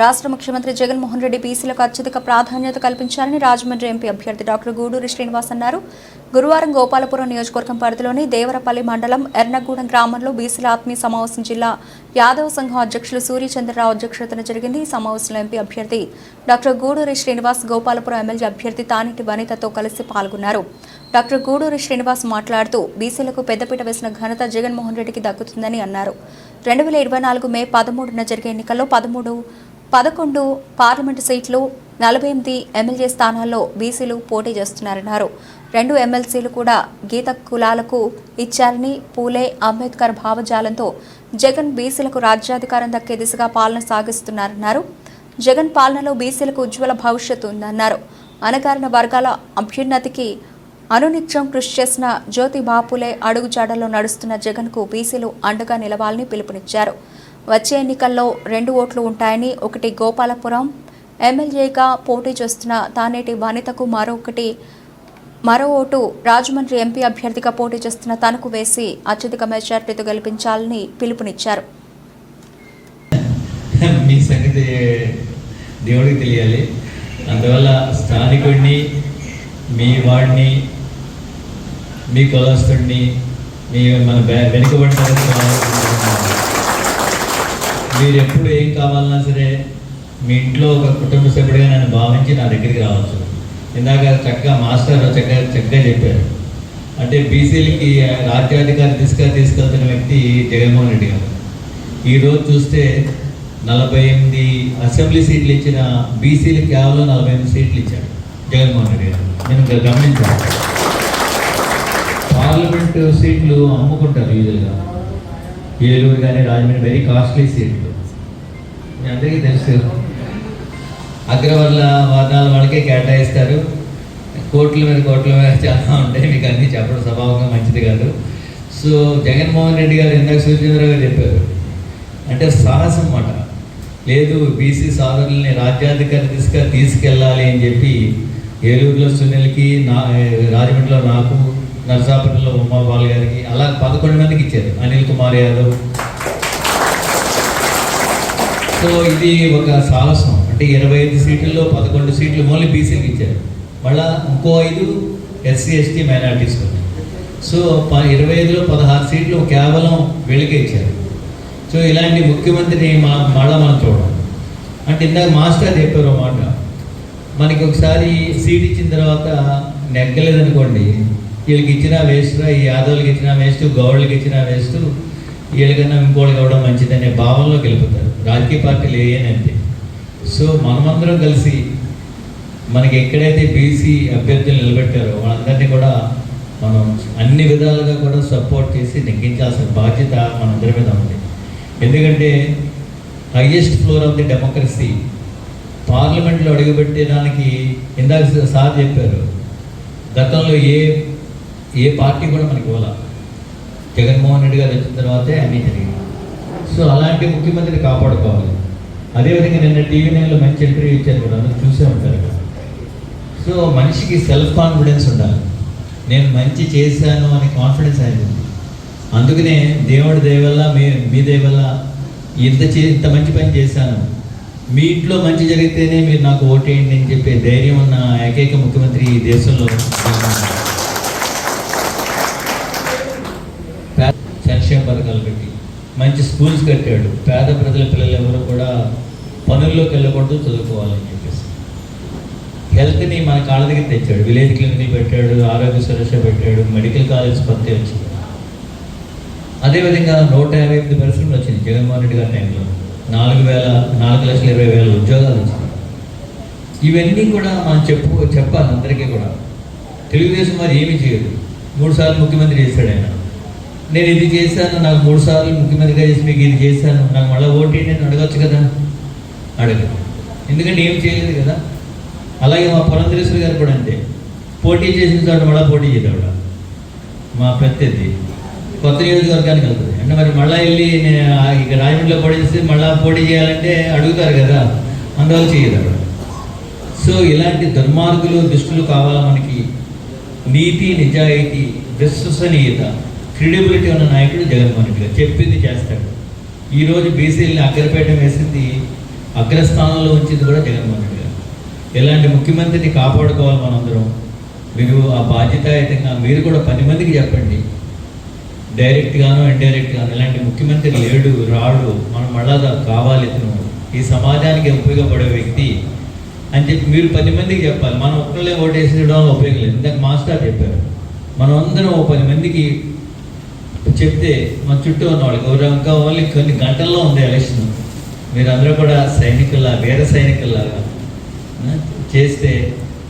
రాష్ట్ర ముఖ్యమంత్రి జగన్మోహన్ రెడ్డి బీసీలకు అత్యధిక ప్రాధాన్యత కల్పించాలని రాజమండ్రి ఎంపీ అభ్యర్థి డాక్టర్ గూడూరి శ్రీనివాస్ అన్నారు. గురువారం గోపాలపురం నియోజకవర్గం పరిధిలోని దేవరపల్లి మండలం ఎర్నగూడెం గ్రామంలో బీసీల ఆత్మీయ సమావేశం జిల్లా యాదవ సంఘం అధ్యక్షులు సూర్యచంద్రరావు అధ్యక్షతన జరిగింది. ఈ సమావేశంలో ఎంపీ అభ్యర్థి డాక్టర్ గూడూరి శ్రీనివాస్ గోపాలపురం ఎమ్మెల్యే అభ్యర్థి తానేటి వనితతో కలిసి పాల్గొన్నారు. డాక్టర్ గూడూరి శ్రీనివాస్ మాట్లాడుతూ బీసీలకు పెద్దపీట వేసిన ఘనత జగన్మోహన్ రెడ్డికి దక్కుతుందని అన్నారు. రెండు వేల ఇరవై నాలుగు మే పదమూడున జరిగే ఎన్నికల్లో పదమూడు పదకొండు పార్లమెంటు సీట్లు నలభై ఎనిమిది ఎమ్మెల్యే స్థానాల్లో బీసీలు పోటీ చేస్తున్నారన్నారు. రెండు ఎమ్మెల్సీలు కూడా గీత కులాలకు ఇచ్చారని పూలే అంబేద్కర్ భావజాలంతో జగన్ బీసీలకు రాజ్యాధికారం దక్కే దిశగా పాలన సాగిస్తున్నారన్నారు. జగన్ పాలనలో బీసీలకు ఉజ్వల భవిష్యత్తు ఉందన్నారు. అణగారిన వర్గాల అభ్యున్నతికి అనునిత్యం కృషి చేసిన జ్యోతి బాపులే అడుగుజాడలో నడుస్తున్న జగన్కు బీసీలు అండగా నిలవాలని పిలుపునిచ్చారు. వచ్చే ఎన్నికల్లో రెండు ఓట్లు ఉంటాయని ఒకటి గోపాలపురం ఎమ్మెల్యేగా పోటీ చేస్తున్న తానేటి వనితకు మరొకటి మరో ఓటు రాజమండ్రి ఎంపీ అభ్యర్థిగా పోటీ చేస్తున్న తనకు వేసి అత్యధిక మెజార్టీతో గెలిపించాలని పిలుపునిచ్చారు. మీ సంగతి దేవుడికి తెలియాలి. అందువల్ల స్థానికుడిని మీ వాడిని మీ కులస్తుడిని మీ మన వె- వెనుకబడిన మీరు ఎప్పుడు ఏం కావాలన్నా సరే మీ ఇంట్లో ఒక కుటుంబ సభ్యుడిగా నన్ను భావించి నా దగ్గరికి రావచ్చు. ఇందాక చక్కగా మాస్టర్ చక్కగా చక్కగా చెప్పారు. అంటే బీసీలకి రాజ్యాధికారి దిశగా తీసుకెళ్తున్న వ్యక్తి జగన్మోహన్ రెడ్డి గారు. ఈరోజు చూస్తే నలభై ఎనిమిది అసెంబ్లీ సీట్లు ఇచ్చిన బీసీలు కేవలం నలభై ఎనిమిది సీట్లు ఇచ్చాడు జగన్మోహన్ రెడ్డి గారు. నేను గమనించాను. పార్లమెంట్ సీట్లు అమ్ముకుంటారు యూజువల్గా. ఏలూరు కానీ రాజమండ్రి వెరీ కాస్ట్లీ సీట్లు. మీ అందరికీ తెలుసు. అగ్రవర్ల వర్ణాల వాళ్ళకే కేటాయిస్తారు. కోట్ల మీద కోట్ల మీద చాలా ఉంటాయి. మీకు అన్నీ చెప్పడం స్వభావంగా మంచిది కాదు. సో జగన్మోహన్ రెడ్డి గారు ఇందాక సూర్యచంద్ర గారు చెప్పారు. అంటే సాహసం మాట లేదు బీసీ సోదరుల్ని రాజ్యాధికారి దిశగా తీసుకెళ్ళాలి అని చెప్పి ఏలూరులో సునీల్కి నా రాజమండ్రిలో నాకు నరసాపురంలో ఉమాబాల్ గారికి అలా పదకొండు మందికి ఇచ్చారు. అనిల్ కుమార్ యాదవ్. సో ఇది ఒక సాహసం. అంటే ఇరవై ఐదు సీట్లలో పదకొండు సీట్లు ఓన్లీ బీసీకి ఇచ్చారు. మళ్ళా ఇంకో ఐదు ఎస్సీ ఎస్టీ మైనార్టీస్ సో ప ఇరవై ఐదులో పదహారు సీట్లు కేవలం వీళ్ళకే ఇచ్చారు. సో ఇలాంటి ముఖ్యమంత్రిని మా మళ్ళా మనం చూడడం. అంటే ఇందాక మాస్టర్ చెప్పారు అన్నమాట మాట. మనకి ఒకసారి సీట్ ఇచ్చిన తర్వాత నెగ్గలేదనుకోండి వీళ్ళకి ఇచ్చినా వేస్ట్ ఈ యాదవులకి ఇచ్చినా వేస్ట్ గౌడులకి ఇచ్చినా వేస్ట్ వీళ్ళకన్నా ఇంకోళ్ళకి అవ్వడం మంచిదనే భావనలోకి వెళ్ళిపోతారు. రాజకీయ పార్టీలు ఏనంతే సో మనమందరం కలిసి మనకి ఎక్కడైతే బీసీ అభ్యర్థులు నిలబెట్టారో వాళ్ళందరినీ కూడా మనం అన్ని విధాలుగా కూడా సపోర్ట్ చేసి నెగ్గించాల్సిన బాధ్యత మనందరి మీద ఉంది. ఎందుకంటే highest floor of the democracy పార్లమెంట్లో అడుగుపెట్టడానికి ఇందాక సార్ చెప్పారు గతంలో ఏ ఏ పార్టీ కూడా మనకి ఇవ్వాల. జగన్మోహన్ రెడ్డి గారు వచ్చిన తర్వాతే అన్నీ జరిగింది సో అలాంటి ముఖ్యమంత్రిని కాపాడుకోవాలి. అదేవిధంగా నిన్న టీవీ నైన్లో మంచి ఇంటర్వ్యూ ఇచ్చారు కూడా అందరూ చూసే ఉంటారు సో మనిషికి సెల్ఫ్ కాన్ఫిడెన్స్ ఉండాలి. నేను మంచి చేశాను అనే కాన్ఫిడెన్స్ అయింది అందుకనే దేవుడి దయవల్ల మీ మీ దయవల్ల ఇంత చే ఇంత మంచి పని చేశాను. మీ ఇంట్లో మంచి జరిగితేనే మీరు నాకు ఓటేయండి అని చెప్పే ధైర్యం ఉన్న ఏకైక ముఖ్యమంత్రి ఈ దేశంలో పేద సంక్షేమ పథకాలు పెట్టి మంచి స్కూల్స్ కట్టాడు. పేద ప్రజల పిల్లలు ఎవరు కూడా పనుల్లోకి వెళ్ళకూడదు చదువుకోవాలని చెప్పేసి. హెల్త్ని మన కాళ్ళ దగ్గర తెచ్చాడు. విలేజ్ క్లినిక్ పెట్టాడు ఆరోగ్య సురక్ష పెట్టాడు మెడికల్ కాలేజ్ పత్తి వచ్చింది. అదేవిధంగా నూట యాభై ఎనిమిది పరిశ్రమలు వచ్చింది జగన్మోహన్ రెడ్డి గారి టైంలో. నాలుగు వేల నాలుగు లక్షల ఇరవై వేల ఉద్యోగాలు వచ్చినాయి. ఇవన్నీ కూడా మనం చెప్పు చెప్పాలి అందరికీ కూడా. తెలుగుదేశం మరి ఏమీ చేయదు. మూడు సార్లు ముఖ్యమంత్రి చేశాడు ఆయన. నేను ఇది చేశాను నాకు మూడు సార్లు ముఖ్యమంత్రిగా చేసి మీకు ఇది చేశాను నాకు మళ్ళీ ఓటీ నేను అడగచ్చు కదా? అడగదు ఎందుకంటే ఏం చేయలేదు కదా? అలాగే మా పురంధరేశ్వరి గారు కూడా అంతే. పోటీ చేసిన చోట మళ్ళీ పోటీ చేద్దాడు మా ప్రత్యర్థి. కొత్త నియోజకవర్గానికి వెళ్తుంది. అంటే మరి మళ్ళీ వెళ్ళి నేను ఆ- ఇక రాజమండ్రిలో పోటీ చేస్తే మళ్ళీ పోటీ చేయాలంటే అడుగుతారు కదా? అందువల్ల చేయదు సో ఇలాంటి దుర్మార్గులు దుష్టులు కావాలా మనకి? నీతి నిజాయితీ విశ్వసనీయత. క్రెడిబిలిటీ ఉన్న నాయకుడు జగన్మోహన్ రెడ్డి గారు చెప్పింది చేస్తాడు. ఈరోజు బీసీలని అగ్రపేట వేసింది అగ్రస్థానంలో ఉంచింది కూడా జగన్మోహన్ రెడ్డి గారు. ఇలాంటి ముఖ్యమంత్రిని కాపాడుకోవాలి మనందరం? మీరు ఆ బాధ్యతాయుతంగా మీరు కూడా పది మందికి చెప్పండి. డైరెక్ట్గాను ఇండైరెక్ట్గాను ఇలాంటి ముఖ్యమంత్రి లేడు రాడు మనం మళ్ళా కావాలి ఇతను. ఈ సమాజానికి ఉపయోగపడే వ్యక్తి అని చెప్పి మీరు పది మందికి చెప్పాలి. మనం ఒక్కళ్ళే ఓటేసేయడం వల్ల ఉపయోగం లేదు. ఇందాక మాస్టర్ చెప్పారు మనం అందరం ఓ పది మందికి చెప్తే మన చుట్టూ ఉన్నవాళ్ళు వాళ్ళకి ఇంకా ఓన్లీ కొన్ని గంటల్లో ఉంది ఎలక్షన్. మీరందరూ కూడా సైనికుల్లా వీర సైనికుల్లాగా చేస్తే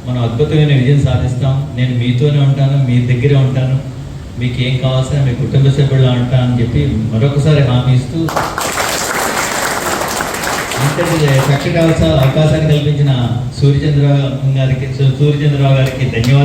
మనం అద్భుతమైన విజయం సాధిస్తాం. నేను మీతోనే ఉంటాను మీ దగ్గరే ఉంటాను. మీకు ఏం కావాల్సిన మీ కుటుంబ సభ్యులు ఉంటానని చెప్పి మరొకసారి హామీ ఇస్తూ ఇంతటి చక్కటి అవకాశాన్ని కల్పించిన సూర్యచంద్రరావు గారికి సూర్యచంద్రరావు గారికి ధన్యవాదాలు.